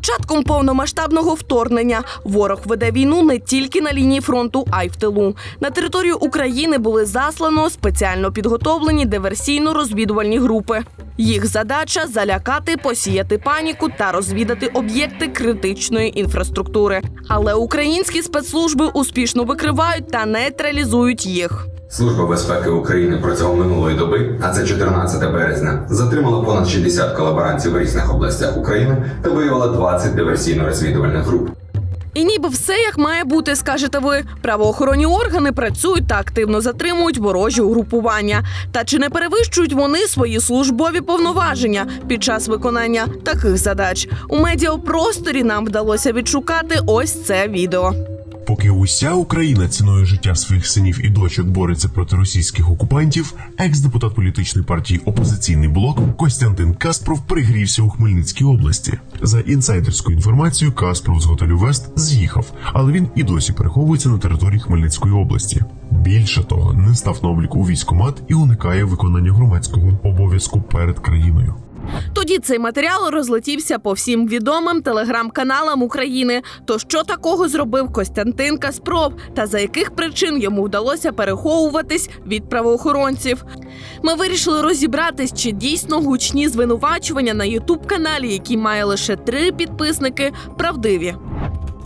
початком повномасштабного вторгнення ворог веде війну не тільки на лінії фронту, а й в тилу. На територію України були заслано спеціально підготовлені диверсійно-розвідувальні групи. Їх задача залякати, посіяти паніку та розвідати об'єкти критичної інфраструктури. Але українські спецслужби успішно викривають та нейтралізують їх. Служба безпеки України протягом минулої доби, а це 14 березня, затримала понад 60 колаборантів в різних областях України та виявила 20 диверсійно-розвідувальних груп. І ніби все як має бути, скажете ви. Правоохоронні органи працюють та активно затримують ворожі угрупування. Та чи не перевищують вони свої службові повноваження під час виконання таких задач? У медіапросторі нам вдалося відшукати ось це відео. Поки уся Україна ціною життя своїх синів і дочок бореться проти російських окупантів, екс-депутат політичної партії Опозиційний блок Костянтин Каспров пригрівся у Хмельницькій області. За інсайдерською інформацією, Каспров з готелю Вест з'їхав, але він і досі переховується на території Хмельницької області. Більше того, не став на обліку у військкомат і уникає виконання громадського обов'язку перед країною. Тоді цей матеріал розлетівся по всім відомим телеграм-каналам України. То що такого зробив Костянтин Каспров, та за яких причин йому вдалося переховуватись від правоохоронців? Ми вирішили розібратись, чи дійсно гучні звинувачування на ютуб каналі, який має лише три підписники, правдиві.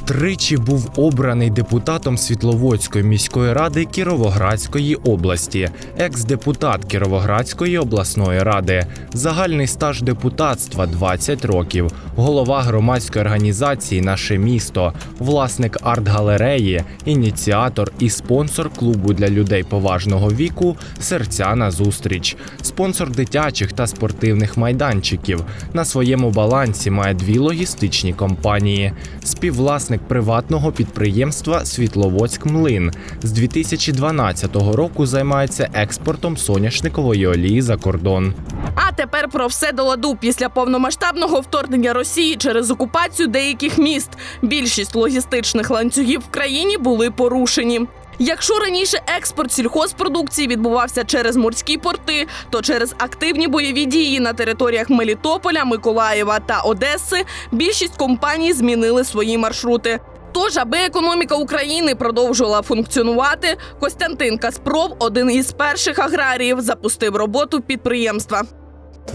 Тричі був обраний депутатом Світловодської міської ради Кіровоградської області, екс-депутат Кіровоградської обласної ради, загальний стаж депутатства 20 років, голова громадської організації Наше місто, власник арт-галереї, ініціатор і спонсор клубу для людей поважного віку Серця на зустріч, спонсор дитячих та спортивних майданчиків. На своєму балансі має дві логістичні компанії, співвласник приватного підприємства Світловодськ Млин. З 2012 року займається експортом соняшникової олії за кордон. А тепер про все до ладу після повномасштабного вторгнення Росії через окупацію деяких міст. Більшість логістичних ланцюгів в країні були порушені. Якщо раніше експорт сільхозпродукції відбувався через морські порти, то через активні бойові дії на територіях Мелітополя, Миколаєва та Одеси більшість компаній змінили свої маршрути. Тож, аби економіка України продовжувала функціонувати, Костянтин Каспров, один із перших аграріїв, запустив роботу підприємства.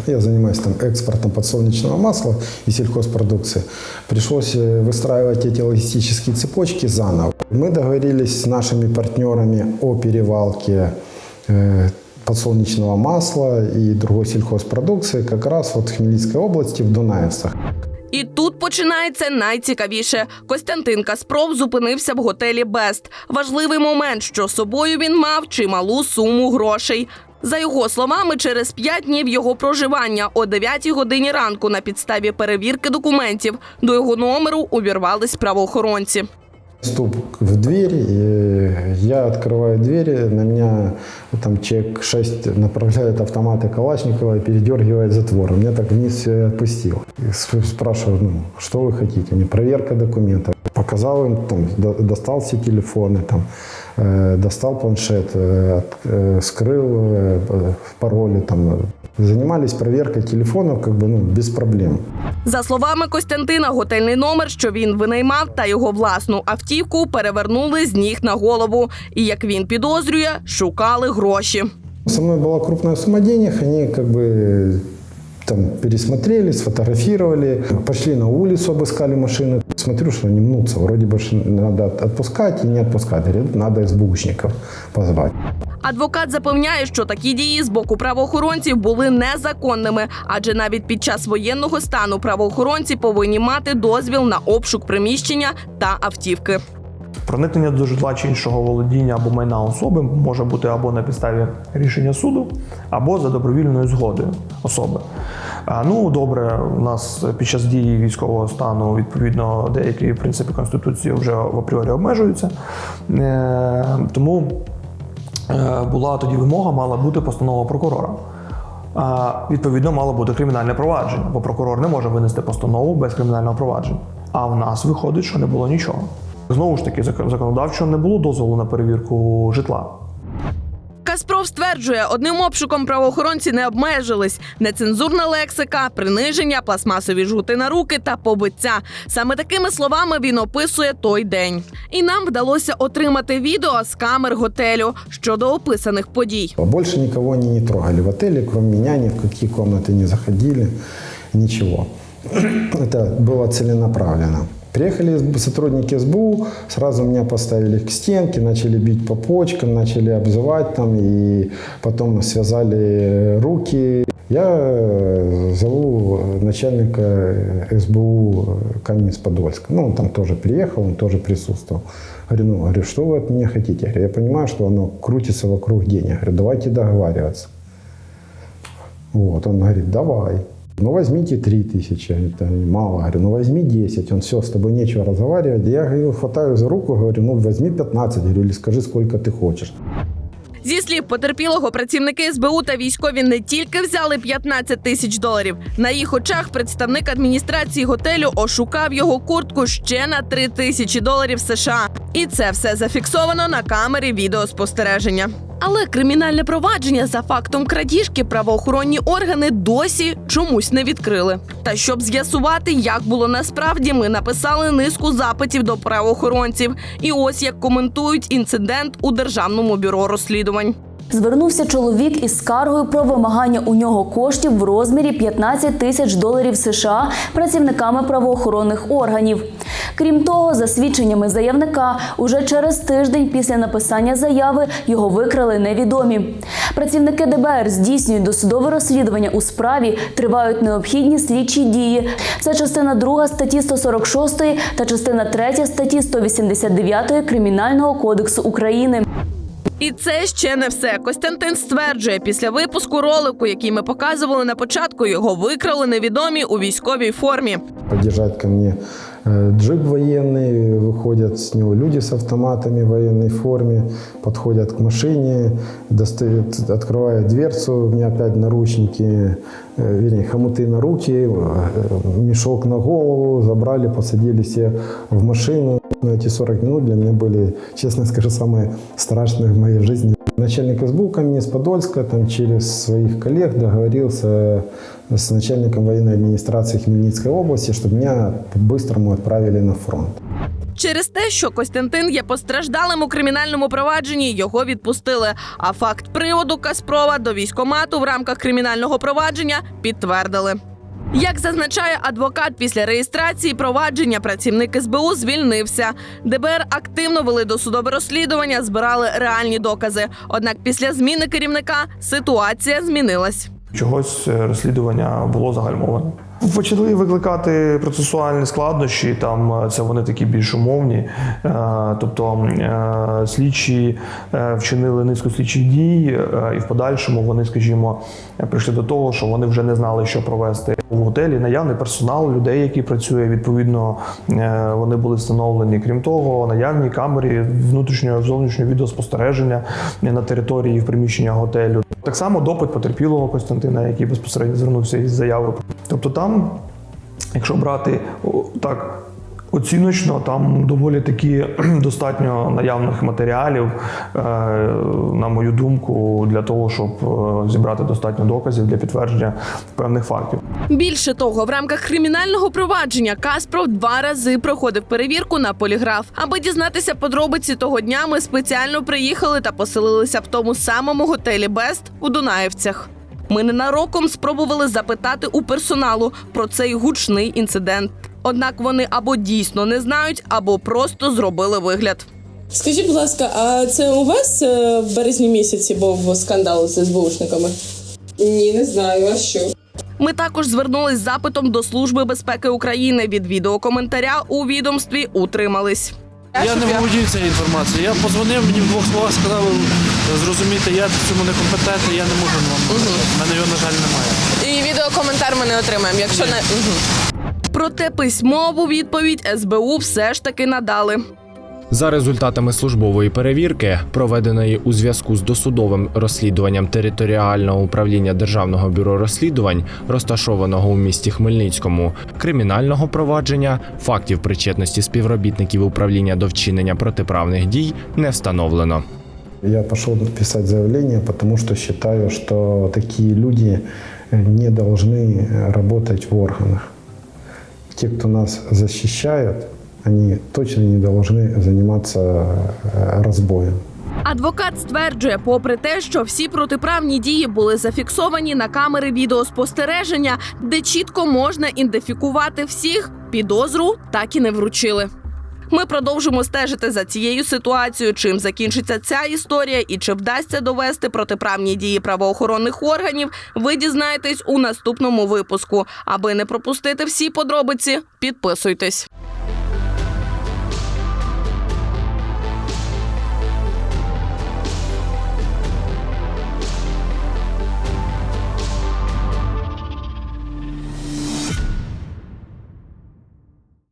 Я занимаюсь там экспортом подсолнечного масла и сельхозпродукции. Пришлось э, выстраивать эти логистические цепочки заново. Мы договорились с нашими партнерами о перевалке э, подсолнечного масла и другой сельхозпродукции как раз вот в Хмельницкой области, в Дунаевцах. І тут починається найцікавіше. Костянтин Каспров зупинився в готелі Бест. Важливий момент, що з собою він мав чималу суму грошей. За його словами, через п'ять днів його проживання о 9 годині ранку на підставі перевірки документів до його номеру увірвались правоохоронці. Стук в дверь, и я открываю дверь, на меня там человек 6 направляет автоматы Калашникова и передергивает затвор. Меня так вниз все и отпустил. И сп- спрашиваю, ну, что вы хотите? Мне проверка документов. Показал им, там, до- достал все телефоны, там, э, достал планшет, э, от- э, скрыл э, э, пароли, там, занимались проверкой телефонов как бы, ну, без проблем. За словами Костянтина, готельний номер, що він винаймав, та його власну автівку перевернули з ніг на голову. І як він підозрює, шукали гроші. Со мной была крупная сумма денег, они как бы там пересмотрели, сфотографировали, пошли на улицу, обыскали машины. Смотрю, что они мнутся, вроде бы ж надо от- отпускать и не отпускать. Говорят, надо СБУшников позвать. Адвокат запевняє, що такі дії з боку правоохоронців були незаконними, адже навіть під час воєнного стану правоохоронці повинні мати дозвіл на обшук приміщення та автівки. Проникнення до житла чи іншого володіння або майна особи може бути або на підставі рішення суду, або за добровільною згодою особи. Ну, добре, у нас під час дії військового стану відповідно деякі принципи конституції вже в апріорі обмежуються. Е, Тому е, була тоді вимога, мала бути постанова прокурора. Відповідно, мало бути кримінальне провадження, бо прокурор не може винести постанову без кримінального провадження. А в нас виходить, що не було нічого. Знову ж таки, закон- законодавчо не було дозволу на перевірку житла. Каспров стверджує, одним обшуком правоохоронці не обмежились. Нецензурна лексика, приниження, пластмасові жгути на руки та побиття. Саме такими словами він описує той день. І нам вдалося отримати відео з камер готелю щодо описаних подій. Больше никого они не трогали в отеле, кроме меня, ни в какие комнаты не заходили, ничего. Это было целенаправленно. Приехали сотрудники СБУ, сразу меня поставили к стенке, начали бить по почкам, начали обзывать там, и потом связали руки. Я э, зову начальника СБУ Каменец-Подольска. Ну, он там тоже приехал, он тоже присутствовал. Говорю, ну, говорю, что вы от меня хотите? Я, говорю, я понимаю, что оно крутится вокруг денег. Говорю, давайте договариваться. Вот, он говорит, давай. Ну, возьмите 3 тысячи, это мало. Говорю, ну, возьми 10. Он, все, с тобой нечего разговаривать. Я говорю, хватаю за руку, говорю, ну, возьми 15. Говорю, или скажи, сколько ты хочешь. Зі слів потерпілого, працівники СБУ та військові не тільки взяли 15 тисяч доларів. На їх очах представник адміністрації готелю ошукав його куртку ще на 3 тисячі доларів США. І це все зафіксовано на камері відеоспостереження. Але кримінальне провадження за фактом крадіжки правоохоронні органи досі чомусь не відкрили. Та щоб з'ясувати, як було насправді, ми написали низку запитів до правоохоронців. І ось як коментують інцидент у державному бюро розслідувань. Звернувся чоловік із скаргою про вимагання у нього коштів в розмірі 15 тисяч доларів США працівниками правоохоронних органів. Крім того, за свідченнями заявника, уже через тиждень після написання заяви його викрали невідомі. Працівники ДБР здійснюють досудове розслідування у справі, тривають необхідні слідчі дії. Це частина 2 статті 146 та частина 3 статті 189 Кримінального кодексу України. І це ще не все. Костянтин стверджує, після випуску ролику, який ми показували на початку, його викрали невідомі у військовій формі. Подъезжает ко мне э, джип военный, выходят с него люди с автоматами в военной форме, подходят к машине, достают, открывают дверцу, у меня опять наручники, э, вернее, хомуты на руки, э, мешок на голову, забрали, посадили все в машину. Но эти 40 минут для меня были, честно скажу, самые страшные в моей жизни. Начальник СБУ Каменец-Подольска там через своих коллег договорился с начальником военной администрации Хмельницкой области, чтобы меня по-быстрому отправили на фронт. Через те, що Костянтин є постраждалим у кримінальному провадженні, його відпустили. А факт приводу Каспрова до військомату в рамках кримінального провадження підтвердили. Як зазначає адвокат, після реєстрації провадження працівник СБУ звільнився. ДБР активно вели досудове розслідування, збирали реальні докази. Однак після зміни керівника ситуація змінилась. Чогось е, розслідування було загальмоване. Почали викликати процесуальні складнощі, там е, це вони такі більш умовні. Е, Тобто е, слідчі вчинили низку слідчих дій, і в подальшому вони, скажімо, прийшли до того, що вони вже не знали, що провести у готелі. Наявний персонал людей, який працює, відповідно, вони були встановлені. Крім того, наявні камери внутрішнього зовнішнього відеоспостереження на території в приміщення готелю. Так само допит потерпілого Костянтина, який безпосередньо звернувся із заявою. Тобто там, якщо брати так. Оціночно там доволі таки достатньо наявних матеріалів, е, на мою думку, для того, щоб е, зібрати достатньо доказів для підтвердження певних фактів. Більше того, в рамках кримінального провадження Каспров два рази проходив перевірку на поліграф. Аби дізнатися подробиці того дня, ми спеціально приїхали та поселилися в тому самому готелі Бест у Дунаєвцях. Ми ненароком спробували запитати у персоналу про цей гучний інцидент. Однак вони або дійсно не знають, або просто зробили вигляд. Скажіть, будь ласка, а це у вас е, в березні місяці був скандал з СБУшниками? Ні, не знаю, а що? Ми також звернулись з запитом до Служби безпеки України. Від відеокоментаря у відомстві утримались. Я не володію цією інформацією. Я позвонив, мені в двох словах сказали зрозуміти, я в цьому некомпетентний, я не можу вам. У мене його, на жаль, немає. І відеокоментар ми не отримаємо, якщо не. Проте письмову відповідь СБУ все ж таки надали. За результатами службової перевірки, проведеної у зв'язку з досудовим розслідуванням територіального управління Державного бюро розслідувань, розташованого у місті Хмельницькому, кримінального провадження, фактів причетності співробітників управління до вчинення протиправних дій не встановлено. Я пошел писать заявление, потому что считаю, что такие люди э, не должны э, работать в органах. Те, кто нас защищает, они точно не должны заниматься э, разбоем. Адвокат стверджує, попри те, що всі протиправні дії були зафіксовані на камери відеоспостереження, де чітко можна ідентифікувати всіх, підозру так і не вручили. Ми продовжимо стежити за цією ситуацією, чим закінчиться ця історія і чи вдасться довести протиправні дії правоохоронних органів. Ви дізнаєтесь у наступному випуску. Аби не пропустити всі подробиці, підписуйтесь.